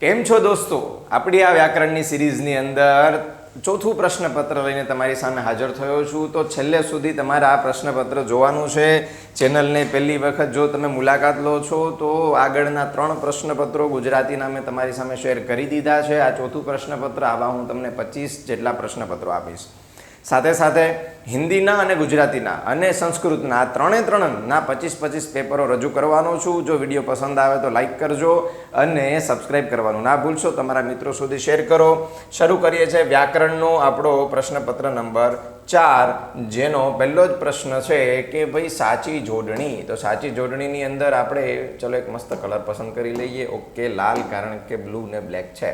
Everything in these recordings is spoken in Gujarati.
કેમ છો દોસ્તો? આપણી આ વ્યાકરણની સિરીઝની અંદર ચોથું પ્રશ્નપત્ર લઈને તમારી સામે હાજર થયો છું. તો છેલ્લે સુધી તમારે આ પ્રશ્નપત્ર જોવાનું છે. ચેનલને પહેલી વખત જો તમે મુલાકાત લો છો, તો આગળના ત્રણ પ્રશ્નપત્રો ગુજરાતીના મેં તમારી સામે શેર કરી દીધા છે. આ ચોથું પ્રશ્નપત્ર આવા હું તમને પચીસ જેટલા પ્રશ્નપત્રો આપીશ. સાથે સાથે હિન્દીના અને ગુજરાતીના અને સંસ્કૃતના આ ત્રણે ત્રણના પચીસ પચીસ પેપરો રજૂ કરવાનો છું. જો વીડિયો પસંદ આવે તો લાઇક કરજો અને સબસ્ક્રાઈબ કરવાનું ના ભૂલશો. તમારા મિત્રો સુધી શેર કરો. શરૂ કરીએ છીએ વ્યાકરણનો આપણો પ્રશ્નપત્ર નંબર ચાર, જેનો પહેલો જ પ્રશ્ન છે કે ભાઈ સાચી જોડણી. તો સાચી જોડણીની અંદર આપણે ચલો એક મસ્ત કલર પસંદ કરી લઈએ. ઓકે, લાલ કારણ કે બ્લુ ને બ્લેક છે.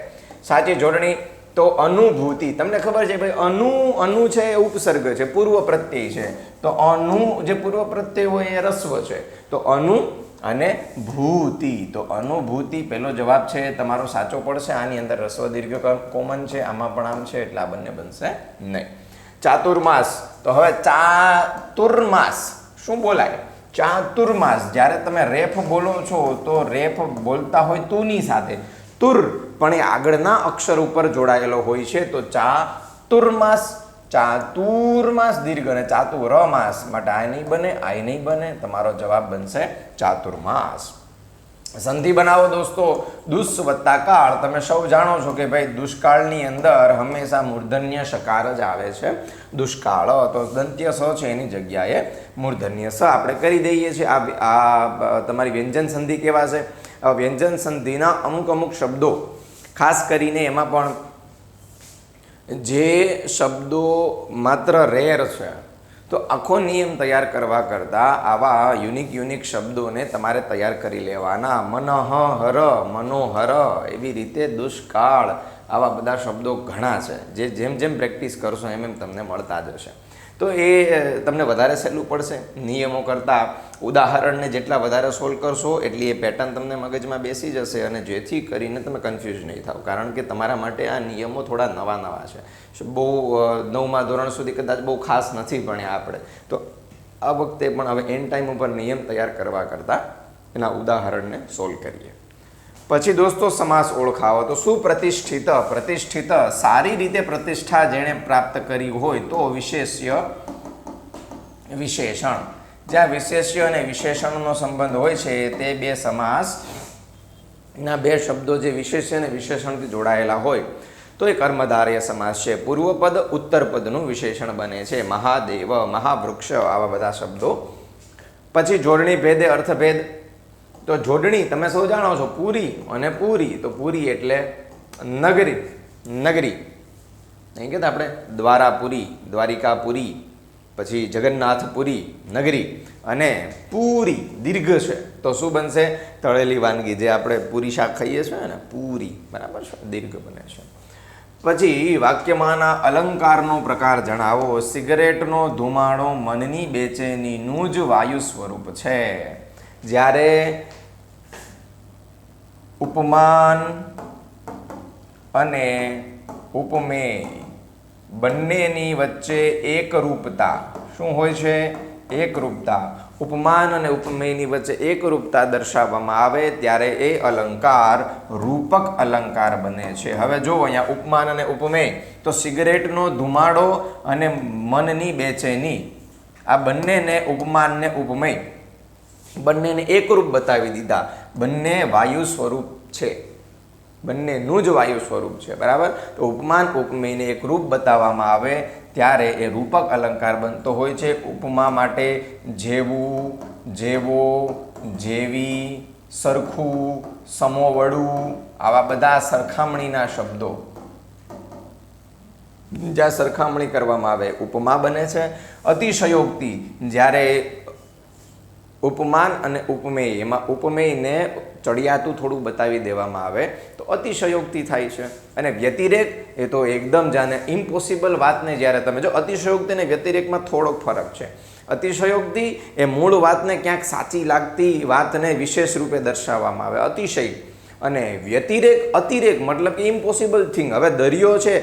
સાચી જોડણી તો અનુભૂતિ. તમને ખબર છે ભાઈ, અનુ અનુ છે એ ઉપસર્ગ છે, પૂર્વ પ્રત્યય છે. તો અનુ જે પૂર્વ પ્રત્યય હોય એ રસ્વ છે. તો અનુ અને ભૂતિ. તો અનુભૂતિ પહેલો જવાબ છે, તમારો સાચો પડશે, આની અંદર રસ્વ દીર્ઘ કોમન છે, આમાં પણ આમ છે, એટલે આ બંને બનશે નહીં. ચાતુર્માસ. તો હવે ચાતુર્માસ. શું બોલાય? ચાતુર્માસ. જ્યારે તમે રેફ બોલો છો, તો રેફ બોલતા હોય તુની સાથે. તુર. પણ એ આગળના અક્ષર ઉપર જોડાયેલો હોય છે, તો ચાતુર્માસ ચાતુર્માસ દીર્ઘ અને ચાતુરમાસ. માટે આ નહીં બને આ નહીં બને, તમારો જવાબ બનશે ચાતુર્માસ. સંધિ બનાવો દોસ્તો દુષ કાળ. તમે સૌ જાણો છો કે ભાઈ દુષ્કાળની અંદર હંમેશા મૂર્ધન્ય શકાર જ આવે છે. દુષ્કાળ, તો દંત્ય સ છે, એની જગ્યાએ મૂર્ધન્ય સ આપણે કરી દઈએ છીએ. આ આ, તમારી વ્યંજન સંધિ કેવા છે? આ વ્યંજન સંધિના અમુક અમુક શબ્દો ખાસ કરીને એમાં પણ જે શબ્દો માત્ર રેર છે, તો આખો નિયમ તૈયાર કરવા કરતાં આવા યુનિક યુનિક શબ્દોને તમારે તૈયાર કરી લેવાના. મનઃ હર મનોહર એવી રીતે દુષ્કાળ આવા બધા શબ્દો ઘણા છે, જે જેમ જેમ પ્રેક્ટિસ કરશો એમ એમ તમને મળતા જ હશે તો એ તમને વધારે સહેલું પડશે. નિયમો કરતાં ઉદાહરણને જેટલા વધારે સોલ્વ કરશો, એટલી એ પેટર્ન તમને મગજમાં બેસી જશે અને જેથી કરીને તમે કન્ફ્યુઝ નહીં થાવ. કારણ કે તમારા માટે આ નિયમો થોડા નવા નવા છે. બહુ નવમા ધોરણ સુધી કદાચ બહુ ખાસ નથી ભણ્યા આપણે. તો આ વખતે પણ હવે એન ટાઈમ ઉપર નિયમ તૈયાર કરવા કરતાં એના ઉદાહરણને સોલ્વ કરીએ. પછી દોસ્તો, સમાસ ઓળખાવો. તો સુપ્રતિષ્ઠિત, પ્રતિષ્ઠિત, સારી રીતે પ્રતિષ્ઠા જેણે પ્રાપ્ત કરી હોય તો વિશેષ્ય વિશેષણ. જ્યાં વિશેષ્ય અને વિશેષણનો સંબંધ હોય છે, તે બે સમાસ, ના બે શબ્દો જે વિશેષ્ય અને વિશેષણથી જોડાયેલા હોય, તો એ કર્મધારય સમાસ છે. પૂર્વપદ, ઉત્તરપદનું વિશેષણ બને છે. મહાદેવ, મહાવૃક્ષ, આવા બધા શબ્દો. પછી જોડણી ભેદે, અર્થભેદ તો જોડણી, તમે સૌ જાણો છો, પૂરી અને પૂરી. તો પૂરી એટલે નગરી નગરી. નહીં કહેતા આપણે? દ્વારાપુરી, દ્વારિકાપુરી, પછી જગન્નાથપુરી, નગરી. અને પૂરી, દીર્ઘ છે. તો શું બનશે? તળેલી વાનગી જે આપણે પૂરી શાક ખાઈએ છીએ ને, પૂરી. બરાબર છે? દીર્ઘ બને છે. પછી વાક્યમાંના અલંકારનો પ્રકાર જણાવો. સિગરેટનો ધુમાડો મનની બેચેનીનું જ વાયુ સ્વરૂપ છે. જ્યારે ઉપમાન અને ઉપમેય બંનેની વચ્ચે એકરૂપતા, શું હોય છે? એકરૂપતા. ઉપમાન અને ઉપમેયની વચ્ચે એકરૂપતા દર્શાવવામાં આવે ત્યારે એ અલંકાર, રૂપક અલંકાર બને છે. હવે જો અહીંયા ઉપમાન અને ઉપમેય તો સિગરેટનો ધુમાડો અને મનની બેચેની. આ બંનેને ઉપમાનને ઉપમેય બંનેને એકરૂપ બતાવી દીધા. બંને વાયુ સ્વરૂપ છે. બંનેનું જ વાયુ સ્વરૂપ છે, બરાબર? તો ઉપમાન ઉપમેયને એક રૂપ બતાવવામાં આવે, ત્યારે એ રૂપક અલંકાર બનતો હોય છે. ઉપમા માટે જેવું, જેવો, જેવી, સરખું, સમોવડું, આવા બધા સરખામણીના શબ્દો. જ્યાં સરખામણી કરવામાં આવે. ઉપમા બને છે. અતિશયોક્તિ, જ્યારે ઉપમાન અને ઉપમેય. એમાં ઉપમેયને ચડિયાતું થોડું બતાવી દેવામાં આવે. તો અતિશયોક્તિ થાય છે. અને વ્યતિરેક એ તો એકદમ જાણે ઇમ્પોસિબલ વાતને જ્યારે તમે જો, અતિશયોક્તિ અને વ્યતિરેકમાં થોડોક ફરક છે. અતિશયોક્તિ એ મૂળ વાતને ક્યાંક સાચી લાગતી વાતને વિશેષ રૂપે દર્શાવવામાં આવે. અતિશય. અને વ્યતિરેક, અતિરેક મતલબ કે ઇમ્પોસિબલ થિંગ હવે દરિયો છે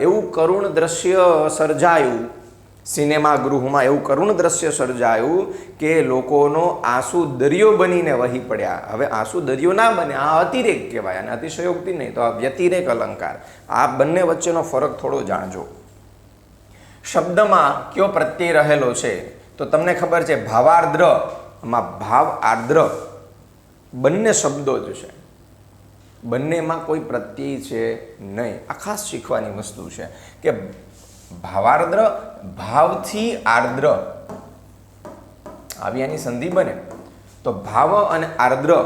એવું કરુણ દ્રશ્ય સર્જાયું. સિનેમા ગૃહમાં એવું કરુણ દ્રશ્ય સર્જાયું કે લોકોનો આંસુ દરિયો બનીને વહી પડ્યા. હવે આંસુ દરિયો ના બને, આ અતિરેક કહેવાય અને અતિશયોક્તિ નહીં તો આ વ્યતિરેક અલંકાર. આ બંને વચ્ચેનો ફરક થોડો જાણજો. શબ્દમાં કયો પ્રત્યય રહેલો છે? તો તમને ખબર છે ભાવાર્દ્રમાં ભાવ આર્દ્ર બંને શબ્દો જ છે. બંનેમાં કોઈ પ્રત્યય છે નહીં. આ ખાસ શીખવાની વસ્તુ છે કે ભાવાર્દ્ર, ભાવથી આર્દ્ર. આવી આની સંધિ બને. તો ભાવ અને આર્દ્ર,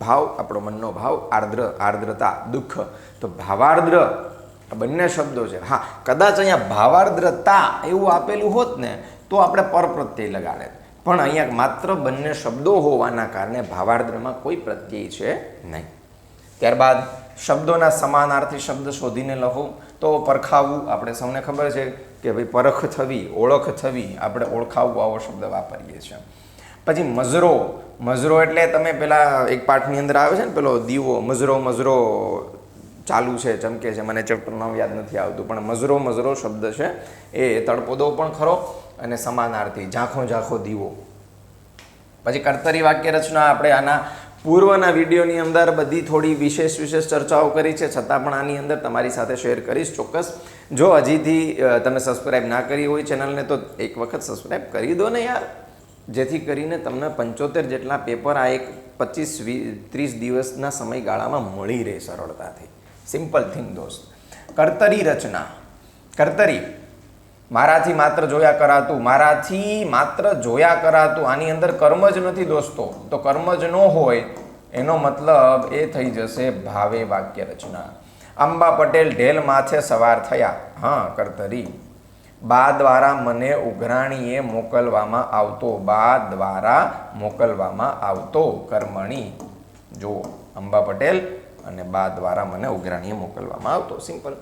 ભાવ આપણો મનનો ભાવ, આર્દ્ર, આર્દ્રતા, દુઃખ. તો ભાવાર્દ્ર, આ બંને શબ્દો છે. હા, કદાચ અહીંયા ભાવાર્દ્રતા એવું આપેલું હોત ને, તો આપણે પરપ્રત્યય લગાડે. પણ અહીંયા માત્ર બંને શબ્દો હોવાના કારણે ભાવાર્દ્રમાં કોઈ પ્રત્યય છે નહીં. ત્યારબાદ શબ્દોના સમાનાર્થી શબ્દ શોધીને લખો. તો પરખાવવું આપણે સૌને ખબર છે કે ભાઈ પરખ થવી, ઓળખ થવી, આપણે ઓળખાવવું આવો શબ્દ વાપરીએ છીએ. પછી મજરો મજરો એટલે તમે પેલા એક પાઠની અંદર આવે છે ને પેલો દીવો મજરો મજરો ચાલુ છે, ચમકે છે, મને ચેપ્ટર નામ યાદ નથી આવતું, પણ મજરો મજરો શબ્દ છે, એ તળપદો પણ ખરો અને સમાનાર્થી, ઝાંખો ઝાંખો દીવો. પછી કર્તરી વાક્ય રચના આપણે આના પૂર્વના વિડીયોની અંદર બધી થોડી વિશેષ વિશેષ ચર્ચાઓ કરી છે. છતાં પણ આની અંદર તમારી સાથે શેર કરીશ. ચોક્કસ જો હજીથી તમે સબસ્ક્રાઇબ ના કરી હોય ચેનલને, તો એક વખત સબસ્ક્રાઇબ કરી દો ને યાર. જેથી કરીને તમને પંચોતેર જેટલા પેપર આ એક પચીસ વી, ત્રીસ દિવસના સમયગાળામાં મળી રહે સરળતાથી. સિમ્પલ થિંગ દોસ્ત. કર્તરી રચના. કર્તરી. મારાથી માત્ર જોયા કરાતું, મારાથી માત્ર જોયા કરાતું, આની અંદર કર્મ જ નથી દોસ્તો. તો કર્મ જ ન હોય, એનો મતલબ એ થઈ જશે ભાવે વાક્ય રચના. અંબા પટેલ ઢેલ માથે સવાર થયા. હા, કર્તરી. બા દ્વારા મને ઉઘરાણીએ મોકલવામાં આવતો, બા દ્વારા મોકલવામાં આવતો કર્મણી. જો અંબા પટેલ અને બા દ્વારા મને ઉઘરાણીએ મોકલવામાં આવતો. સિમ્પલ.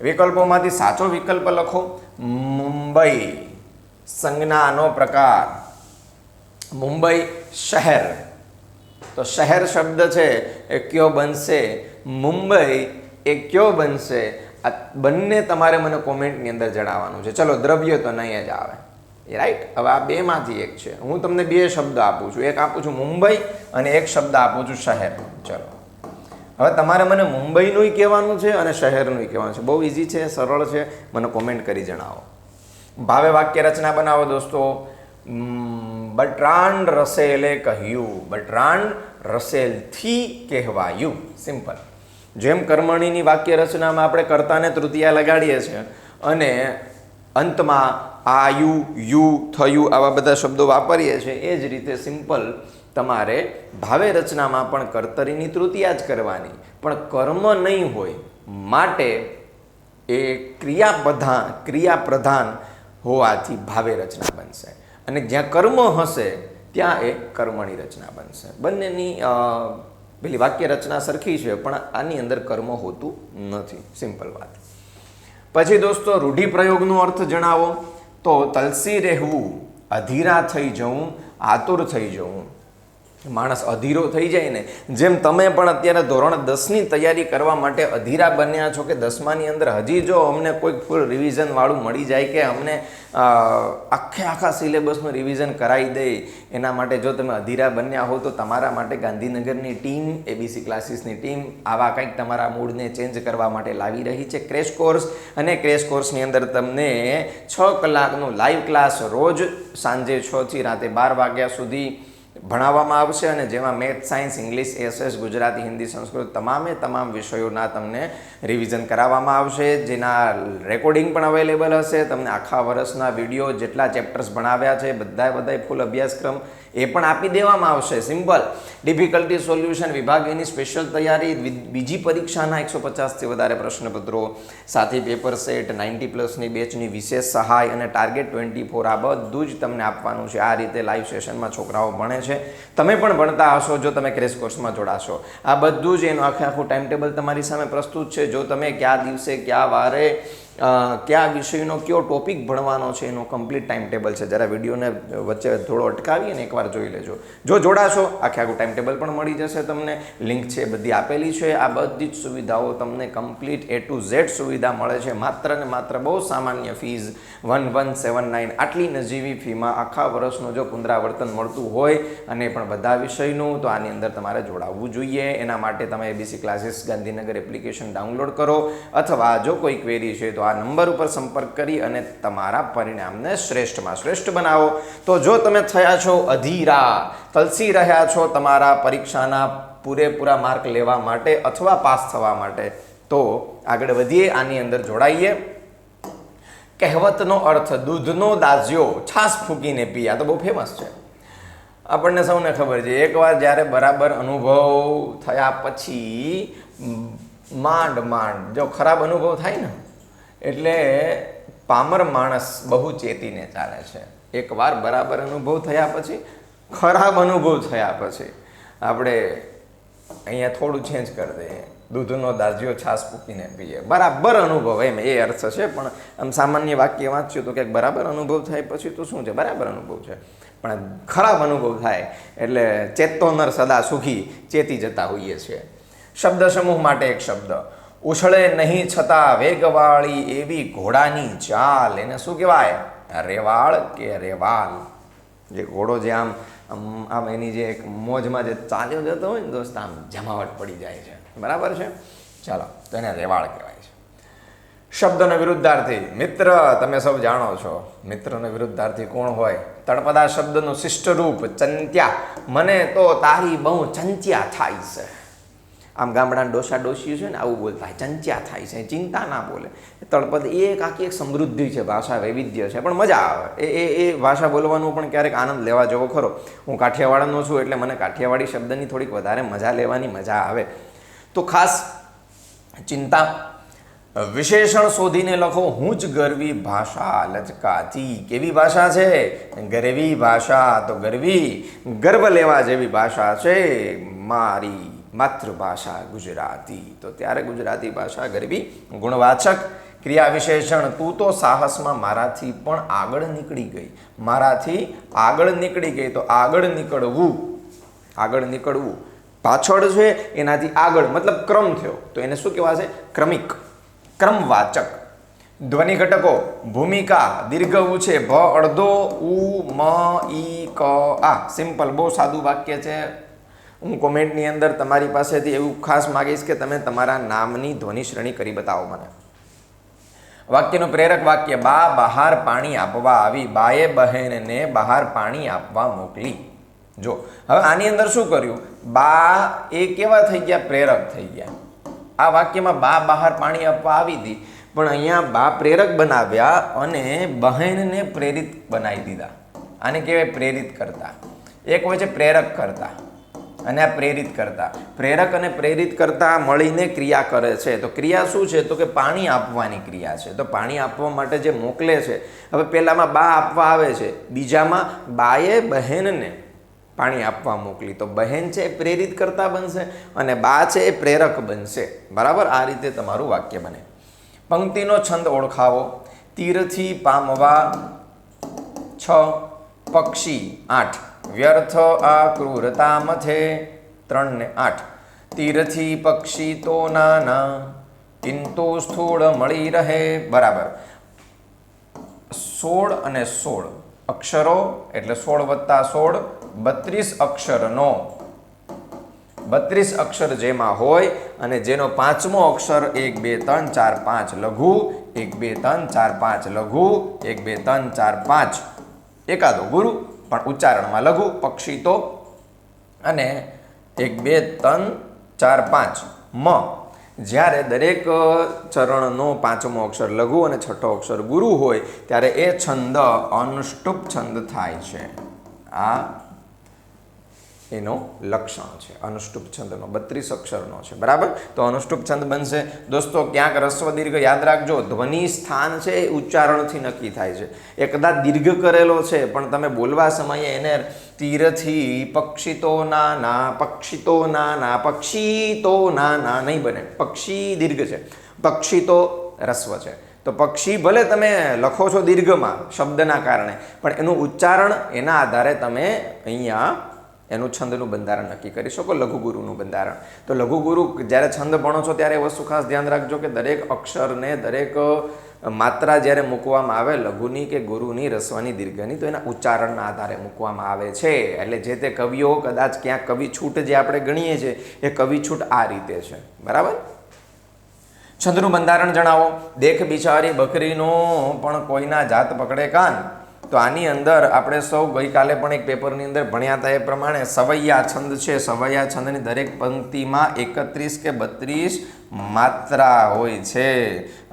વિકલ્પોમાંથી સાચો વિકલ્પ લખો. મુંબઈ સંજ્ઞાનો પ્રકાર. મુંબઈ શહેર. તો શહેર શબ્દ છે, એ કયો બનશે? મુંબઈ એ કયો બનશે? આ બંને તમારે મને કોમેન્ટની અંદર જણાવવાનું છે. ચલો, દ્રવ્ય તો નહીં જ આવે. રાઈટ? હવે આ બેમાંથી એક છે. હું તમને બે શબ્દ આપું છું. એક આપું છું મુંબઈ અને એક શબ્દ આપું છું શહેર. ચલો. હવે તમારે મને મુંબઈનું કહેવાનું છે અને શહેરનું કહેવાનું છે. બહુ ઇઝી છે સરળ છે. મને કોમેન્ટ કરી જણાવો. ભાવે વાક્ય રચના બનાવો દોસ્તો. ઉમ, રસેલે કહ્યું. બટ્રાન્ડ રસેલથી કહેવાયું. સિમ્પલ જેમ કર્મણીની વાક્ય રચનામાં આપણે કર્તાને તૃતીયા લગાડીએ છીએ અને અંતમાં આયુ યુ થયું આવા બધા શબ્દો વાપરીએ છીએ એ જ રીતે સિમ્પલ તમારે ભાવે રચનામાં પણ કર્તરીની તૃતીયા જ કરવાની. પણ કર્મ નહીં હોય, માટે એ ક્રિયાપ્રધાન ક્રિયાપ્રધાન હોવાથી ભાવે રચના બનશે. અને જ્યાં કર્મ હશે, ત્યાં એ કર્મણી રચના બનશે. બંનેની પેલી વાક્ય રચના સરખી છે, પણ આની અંદર કર્મ હોતું નથી. સિમ્પલ વાત. પછી દોસ્તો, રૂઢિપ્રયોગનો અર્થ જણાવો. તો તલસી રહેવું, અધીરા થઈ જવું, આતુર થઈ જવું. માણસ અધીરો થઈ જાય ને, જેમ તમે પણ અત્યારે ધોરણ દસની તૈયારી કરવા માટે અધીરા બન્યા છો કે દસમાની અંદર હજી જો અમને કોઈક ફૂલ રિવિઝન વાળું મળી જાય કે અમને આખે આખા સિલેબસનું રિવિઝન કરાવી દે, એના માટે જો તમે અધીરા બન્યા હો તો તમારા માટે ગાંધીનગરની ટીમ એબીસી ક્લાસીસની ટીમ, આવા કંઈક તમારા મૂડને ચેન્જ કરવા માટે લાવી રહી છે. ક્રેશ કોર્સ અને ક્રેશ કોર્સની અંદર તમને છ કલાકનો લાઈવ ક્લાસ રોજ સાંજે છથી રાતે બાર વાગ્યા સુધી ભણાવવામાં આવશે અને જેમાં math, science, English, SS, Gujarati, Hindi, Sanskrit તમામે તમામ વિષયોના તમને રિવિઝન કરાવવામાં આવશે. જેના રેકોર્ડિંગ પણ અવેલેબલ હશે. તમને આખા વર્ષના વીડિયો જેટલા ચેપ્ટર્સ ભણાવ્યા છે બધા બધા ફૂલ અભ્યાસક્રમ એ પણ આપી દેવામાં આવશે. સિમ્પલ ડિફિકલ્ટી સોલ્યુશન વિભાગ એની સ્પેશિયલ તૈયારી. બીજી પરીક્ષાના એકસો પચાસથી વધારે પ્રશ્નપત્રો. સાથે પેપર સેટ નાઇન્ટી પ્લસની બેચની વિશેષ સહાય અને ટાર્ગેટ ટ્વેન્ટી ફોર આ બધું જ તમને આપવાનું છે. આ રીતે લાઈવ સેશનમાં છોકરાઓ ભણે છે. તમે પણ ભણતા હશો, જો તમે ક્રેશ કોર્સમાં જોડાશો. આ બધું જ એનું આખે આખું ટાઈમ ટેબલ તમારી સામે પ્રસ્તુત છે. જો તમે કયા દિવસે, કયા વારે કયા વિષયનો કયો ટોપિક ભણવાનો છે એનો કમ્પ્લીટ ટાઈમ ટેબલ છે? જરા વિડીયોને વચ્ચે થોડો અટકાવી અને એકવાર જોઈ લેજો. જો જોડાશો, આખે આખું ટાઈમ ટેબલ પણ મળી જશે તમને. લિંક છે બધી આપેલી છે. આ બધી જ સુવિધાઓ તમને કમ્પ્લીટ એ ટુ ઝેડ સુવિધા મળે છે. માત્ર ને માત્ર બહુ સામાન્ય fees one one seven nine આટલી નજીવી ફીમાં આખા વર્ષનું જો પુનરાવર્તન મળતું હોય અને પણ બધા વિષયનું, તો આની અંદર તમારે જોડાવવું જોઈએ. એના માટે તમે ABC classes Gandhinagar application download કરો. અથવા જો કોઈ ક્વેરી છે, તો આ નંબર ઉપર સંપર્ક કરી અને તમારા પરિણામને શ્રેષ્ઠમાં શ્રેષ્ઠ બનાવો. તો જો તમે થયા છો અધીરા, તલસી રહ્યા છો તમારા પરીક્ષાના પૂરેપૂરા માર્ક લેવા માટે અથવા પાસ થવા માટે, તો આગળ વધીએ, આની અંદર જોડાઈએ. કહેવતનો અર્થ, દૂધનો દાઝ્યો છાસ ફૂંકીને પી આ તો બહુ ફેમસ છે. આપણને સૌને ખબર છે, એકવાર જ્યારે બરાબર અનુભવ થયા પછી માંડ માંડ, જો ખરાબ અનુભવ થાય ને એટલે પામર માણસ બહુ ચેતીને ચાલે છે. એકવાર બરાબર અનુભવ થયા પછી, ખરાબ અનુભવ થયા પછી આપણે અહીંયા થોડું ચેન્જ કરી દઈએ. દૂધનો દાજીઓ છાસ પૂકીને પીએ. બરાબર અનુભવ, એમ એ અર્થ છે, પણ આમ સામાન્ય વાક્ય વાંચ્યું તો ક્યાંક બરાબર અનુભવ થાય પછી તો શું છે? બરાબર અનુભવ છે. પણ ખરાબ અનુભવ થાય એટલે ચેતો નર સદા સુખી ચેતી જતા હોઈએ છીએ. શબ્દ સમૂહ માટે એક શબ્દ. ઉછળે નહીં છતાં વેગવાળી એવી ઘોડાની ચાલ. એને શું કહેવાય? રેવાળ કે રેવાલ? જે ઘોડો જે આમ આમ એની જે એક મોજમાં જે ચાલ્યો જતો હોય ને દોસ્ત, આમ જમાવટ પડી જાય છે. બરાબર છે? ચાલો, તો એને રેવાળ કહેવાય છે. શબ્દનો વિરુદ્ધાર્થી. મિત્ર, તમે સૌ જાણો છો, મિત્રનો વિરુદ્ધાર્થી કોણ હોય? તળપદા શબ્દનું શિષ્ટ રૂપ ચંત્યા. મને તો તારી બહુ ચંચ્યા થાય છે. આમ ગામડાના ડોસા ડોસીઓ છે ને આવું બોલતા હોય ચંચ્યા થાય છે, ચિંતા ના બોલે. તળપદ એ એક આખી એક સમૃદ્ધિ છે, ભાષા વૈવિધ્ય છે, પણ મજા આવે. એ એ એ ભાષા બોલવાનું પણ ક્યારેક આનંદ લેવા જેવો ખરો. હું કાઠિયાવાડનો છું એટલે મને કાઠિયાવાડી શબ્દની થોડીક વધારે મજા લેવાની મજા આવે. તો ખાસ ચિંતા, વિશેષણ શોધીને લખો, હું જ ગરવી ભાષા લચકાતી કેવી ભાષા છે? ગરવી ભાષા તો ગરવી, ગર્વ લેવા જેવી ભાષા છે, મારી માતૃભાષા ગુજરાતી. તો ત્યારે ગુજરાતી ભાષા ગરબી ગુણવાચક ક્રિયા વિશેષણ તું તો સાહસમાં મારાથી પણ આગળ નીકળી ગઈ. મારાથી આગળ નીકળી ગઈ તો આગળ નીકળવું. આગળ નીકળવું. પાછળ છે એનાથી આગળ. મતલબ ક્રમ થયો. તો એને શું કહેવાશે ક્રમિક. ક્રમવાચક. ધ્વનિ ઘટકો. ભૂમિકા. દીર્ઘ ઉ છે. ભ, અડધો ઉ, મ, ઈ, ક, આ. સિમ્પલ. બહુ સાદું વાક્ય છે. હું કોમેન્ટની અંદર તમારી પાસેથી એવું ખાસ માગીશ કે તમે તમારા નામની ધ્વનિ શ્રેણી કરી બતાવો મને. વાક્યનું પ્રેરક વાક્ય, બા, બહાર પાણી આપવા આવી, બાએ બહેનને બહાર પાણી આપવા મોકલી. જો, હવે આની અંદર શું કર્યું? બા એ કેવા થઈ ગયા? પ્રેરક થઈ ગયા. આ વાક્યમાં બા બહાર પાણી આપવા આવી હતી, પણ અહીંયા બા પ્રેરક બનાવ્યા અને બહેનને પ્રેરિત બનાવી દીધા. આને કહેવાય પ્રેરિત કરતા. એક હોય છે પ્રેરક કરતા. અને આ પ્રેરિત કરતા. પ્રેરક અને પ્રેરિત કરતા મળીને ક્રિયા કરે છે. તો ક્રિયા શું છે? તો કે પાણી આપવાની ક્રિયા છે. તો પાણી આપવા માટે જે મોકલે છે, હવે પહેલામાં બા આપવા આવે છે. બીજામાં બાએ બહેનને પાણી આપવા મોકલી. તો બહેન છે એ પ્રેરિત કરતા બનશે અને બા છે એ પ્રેરક બનશે. બરાબર? આ રીતે તમારું વાક્ય બને. પંક્તિનો છંદ ઓળખાવો. તીરથી પામવા છ, પક્ષી આઠ. વ્યર્થ આ ક્રૂરતા મથે ત્રણ ને આઠ. તીરથી પક્ષી તો નાના, કિંતુ સ્થૂળ મળી રહે. બરાબર. સોળ અને સોળ. અક્ષરો એટલે સોળ વત્તા સોળ, બત્રીસ અક્ષરનો. બત્રીસ અક્ષર જેમાં હોય અને જેનો પાંચમો અક્ષર એક, બે, ત્રણ, ચાર, પાંચ લઘુ, એક, બે, ત્રણ, ચાર, પાંચ લઘુ, એક, બે, ત્રણ, ચાર, પાંચ. એકાદો ગુરુ. પણ ઉચ્ચારણમાં લઘુ, પક્ષી તો અને એક, બે, ત્રણ, ચાર, પાંચ. મ. જ્યારે દરેક ચરણનો પાંચમો અક્ષર લઘુ અને છઠ્ઠો અક્ષર ગુરુ હોય, ત્યારે એ છંદ અનુષ્ટુપ છંદ થાય છે. આ એનો લક્ષણ છે. અનુષ્ટુપ છંદનો, બત્રીસ અક્ષરનો છે. બરાબર? તો અનુષ્ટુપ છંદ બનશે. દોસ્તો, ક્યાંક રસ્વ દીર્ઘ યાદ રાખજો. ધ્વનિ સ્થાન છે એ ઉચ્ચારણથી નક્કી થાય છે. એ કદાચ દીર્ઘ કરેલો છે, પણ તમે બોલવા સમયે એને તીરથી પક્ષિતો ના ના પક્ષિતો ના ના પક્ષી તો ના નહીં બને. પક્ષી દીર્ઘ છે. પક્ષી તો રસ્વ છે. તો પક્ષી ભલે તમે લખો છો દીર્ઘમાં, શબ્દના કારણે, પણ એનું ઉચ્ચારણ એના આધારે તમે અહીંયા એનું છંદનું બંધારણ નક્કી કરી શકો, લઘુગુરુનું બંધારણ. તો લઘુગુરુ જ્યારે છંદ ભણો છો ત્યારે એ વસ્તુ ખાસ ધ્યાન રાખજો કે દરેક અક્ષરને દરેક માત્રા જ્યારે મૂકવામાં આવે, લઘુની કે ગુરુની, રસવાની, દીર્ઘની, તો એના ઉચ્ચારણના આધારે મૂકવામાં આવે છે. એટલે જે તે કવિઓ કદાચ ક્યાંક કવિ છૂટ જે આપણે ગણીએ છીએ, એ કવિ છૂટ આ રીતે છે. બરાબર? છંદનું બંધારણ જણાવો. દેખ બિચારી બકરીનો પણ કોઈના જાત પકડે કાન. તો આની અંદર આપણે સૌ ગઈકાલે પણ એક પેપરની અંદર ભણ્યા હતા એ પ્રમાણે સવૈયા છંદ છે. સવૈયા છંદની દરેક પંક્તિમાં એકત્રીસ કે બત્રીસ માત્રા હોય છે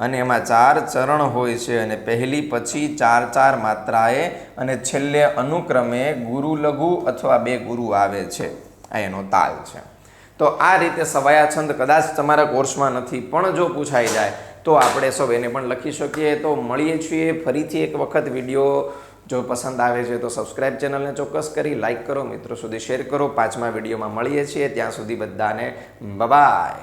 અને એમાં ચાર ચરણ હોય છે અને પહેલી પછી ચાર ચાર માત્રાએ અને છેલ્લે અનુક્રમે ગુરુ લઘુ અથવા બે ગુરુ આવે છે. આ એનો તાલ છે. તો આ રીતે સવાયા છંદ કદાચ તમારા કોર્સમાં નથી, પણ જો પૂછાઈ જાય તો આપણે સૌ એને પણ લખી શકીએ. તો મળીએ છીએ ફરીથી એક વખત વીડિયો જો પસંદ આવે છે તો સબસ્ક્રાઈબ ચેનલને ચોક્કસ કરી લાઈક કરો, મિત્રો સુધી શેર કરો. પાંચમા વિડીયોમાં મળીએ છીએ. ત્યાં સુધી બધાને બબાય